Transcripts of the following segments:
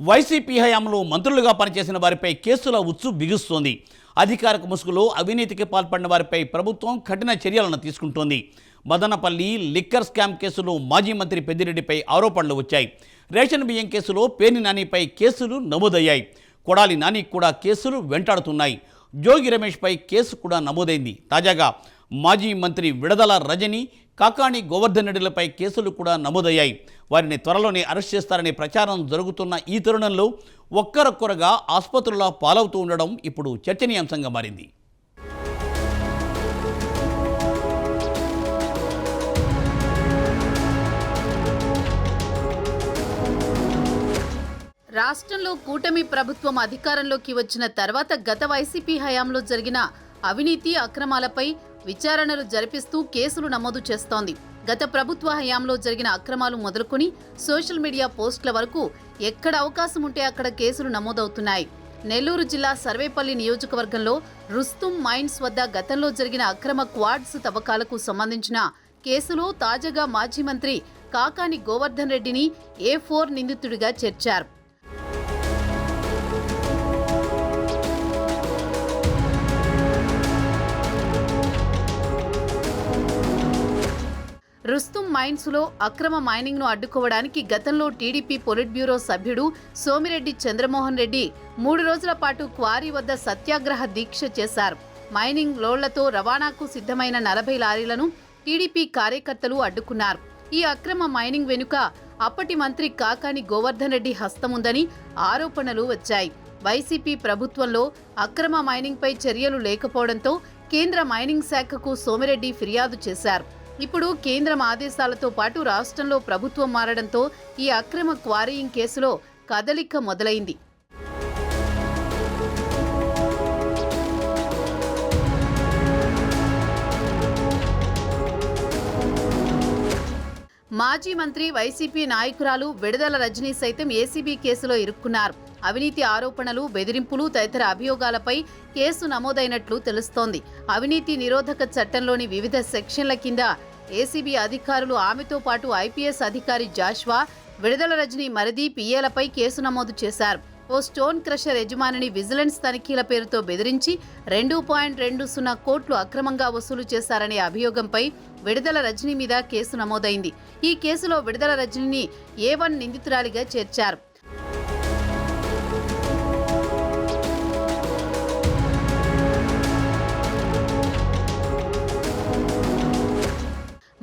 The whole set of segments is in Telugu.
వైసీపీ హయాంలో మంత్రులుగా పనిచేసిన వారిపై కేసుల ఉచ్చు బిగుస్తోంది. అధికారిక ముసుగులో అవినీతికి పాల్పడిన వారిపై ప్రభుత్వం కఠిన చర్యలను తీసుకుంటోంది. మదనపల్లి లిక్కర్ స్కామ్ కేసులో మాజీ మంత్రి పెద్దిరెడ్డిపై ఆరోపణలు వచ్చాయి. రేషన్ బియ్యం కేసులో పేర్ని నానిపై కేసులు నమోదయ్యాయి. కొడాలి నాని కూడా కేసులు వెంటాడుతున్నాయి. జోగి రమేష్పై కేసు కూడా నమోదైంది. తాజాగా మాజీ మంత్రి విడదల రజని కాకాణి గోవర్ధన్ రెడ్డిలపై కేసులు కూడా నమోదయ్యాయి. వారిని త్వరలోనే అరెస్ట్ చేస్తారనే ప్రచారం జరుగుతున్న ఈ తరుణంలో ఒక్కరొక్కరుగా ఆసుపత్రుల పాలవుతూ ఉండడం ఇప్పుడు చర్చనీయాంశంగా మారింది. రాష్ట్రంలో కూటమి ప్రభుత్వం అధికారంలోకి వచ్చిన తర్వాత గత వైసీపీ హయాంలో జరిగిన అవినీతి అక్రమాలపై విచారణలు జరిపిస్తూ కేసులు నమోదు చేస్తోంది. గత ప్రభుత్వ హయాంలో జరిగిన అక్రమాలు మొదలుకొని సోషల్ మీడియా పోస్టుల వరకు ఎక్కడ అవకాశం ఉంటే అక్కడ కేసులు నమోదవుతున్నాయి. నెల్లూరు జిల్లా సర్వేపల్లి నియోజకవర్గంలో రుస్తుం మైన్స్ వద్ద గతంలో జరిగిన అక్రమ క్వాడ్స్ తవ్వకాలకు సంబంధించిన కేసులో తాజాగా మాజీ మంత్రి కాకాని గోవర్ధన్ రెడ్డిని ఏ ఫోర్ నిందితుడిగా చేర్చారు. రుస్తుం మైన్స్లో అక్రమ మైనింగ్ను అడ్డుకోవడానికి గతంలో టీడీపీ పొలిట్ బ్యూరో సభ్యుడు సోమిరెడ్డి చంద్రమోహన్ రెడ్డి మూడు రోజుల పాటు క్వారీ వద్ద సత్యాగ్రహ దీక్ష చేశారు. మైనింగ్ లోళ్ళతో రవాణాకు సిద్ధమైన నలభై లారీలను టీడీపీ కార్యకర్తలు అడ్డుకున్నారు. ఈ అక్రమ మైనింగ్ వెనుక అప్పటి మంత్రి కాకాని గోవర్ధన్ రెడ్డి హస్తముందని ఆరోపణలు వచ్చాయి. వైసీపీ ప్రభుత్వంలో అక్రమ మైనింగ్పై చర్యలు లేకపోవడంతో కేంద్ర మైనింగ్ శాఖకు సోమిరెడ్డి ఫిర్యాదు చేశారు. ఇప్పుడు కేంద్రం ఆదేశాలతో పాటు రాష్ట్రంలో ప్రభుత్వం మారడంతో ఈ అక్రమ క్వారీయింగ్ కేసులో కదలిక మొదలైంది. మాజీ మంత్రి వైసీపీ నాయకురాలు విడుదల రజనీ సైతం ఏసీబీ కేసులో ఇరుక్కున్నారు. అవినీతి ఆరోపణలు బెదిరింపులు తదితర అభియోగాలపై కేసు నమోదైనట్లు తెలుస్తోంది. అవినీతి నిరోధక చట్టంలోని వివిధ సెక్షన్ల కింద ఏసీబీ అధికారులు ఆమెతో పాటు ఐపీఎస్ అధికారి జాష్వా విడుదల రజని మరిది పిఏలపై కేసు నమోదు చేశారు. ఓ స్టోన్ క్రషర్ యజమానిని విజిలెన్స్ తనిఖీల పేరుతో బెదిరించి రెండు పాయింట్ రెండు సున్నా కోట్లు అక్రమంగా వసూలు చేశారనే అభియోగంపై విడుదల రజనీ మీద కేసు నమోదైంది. ఈ కేసులో విడుదల రజనీని ఏ వన్ నిందితురాలిగా చేర్చారు.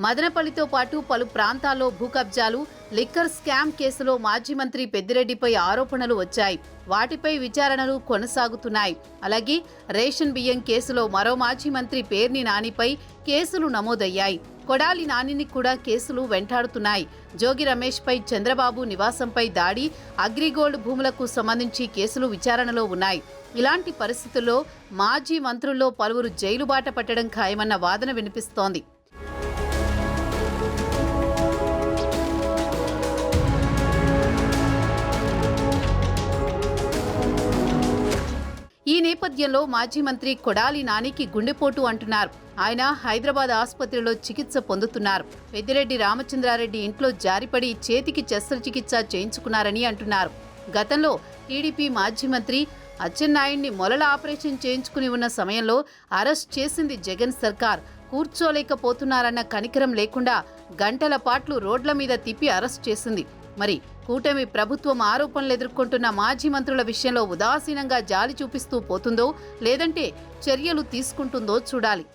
మదనపల్లితో పాటు పలు ప్రాంతాల్లో భూ కబ్జాలు లిక్కర్ స్కామ్ కేసులో మాజీ మంత్రి పెద్దిరెడ్డిపై ఆరోపణలు వచ్చాయి. వాటిపై విచారణలు కొనసాగుతున్నాయి. అలాగే రేషన్ బియ్యం కేసులో మరో మాజీ మంత్రి పేర్ని నానిపై కేసులు నమోదయ్యాయి. కొడాలి నానిని కూడా కేసులు వెంటాడుతున్నాయి. జోగి రమేష్పై చంద్రబాబు నివాసంపై దాడి అగ్రిగోల్డ్ భూములకు సంబంధించి కేసులు విచారణలో ఉన్నాయి. ఇలాంటి పరిస్థితుల్లో మాజీ మంత్రుల్లో పలువురు జైలు బాట పట్టడం ఖాయమన్న వాదన వినిపిస్తోంది. ఈ నేపథ్యంలో మాజీ మంత్రి కొడాలి నానికి గుండెపోటు అంటున్నారు. ఆయన హైదరాబాద్ ఆసుపత్రిలో చికిత్స పొందుతున్నారు. పెద్దిరెడ్డి రామచంద్రారెడ్డి ఇంట్లో జారిపడి చేతికి శస్త్రచికిత్స చేయించుకున్నారని అంటున్నారు. గతంలో టీడీపీ మాజీ మంత్రి అచ్చెన్నాయుడిని మొలల ఆపరేషన్ చేయించుకుని ఉన్న సమయంలో అరెస్ట్ చేసింది జగన్ సర్కార్. కూర్చోలేకపోతున్నారన్న కనికరం లేకుండా గంటల పాట్లు రోడ్ల మీద తిప్పి అరెస్ట్ చేసింది. మరి కూటమి ప్రభుత్వం ఆరోపణలు ఎదుర్కొంటున్న మాజీ మంత్రుల విషయంలో ఉదాసీనంగా జాలి చూపిస్తూ పోతుందో లేదంటే చర్యలు తీసుకుంటుందో చూడాలి.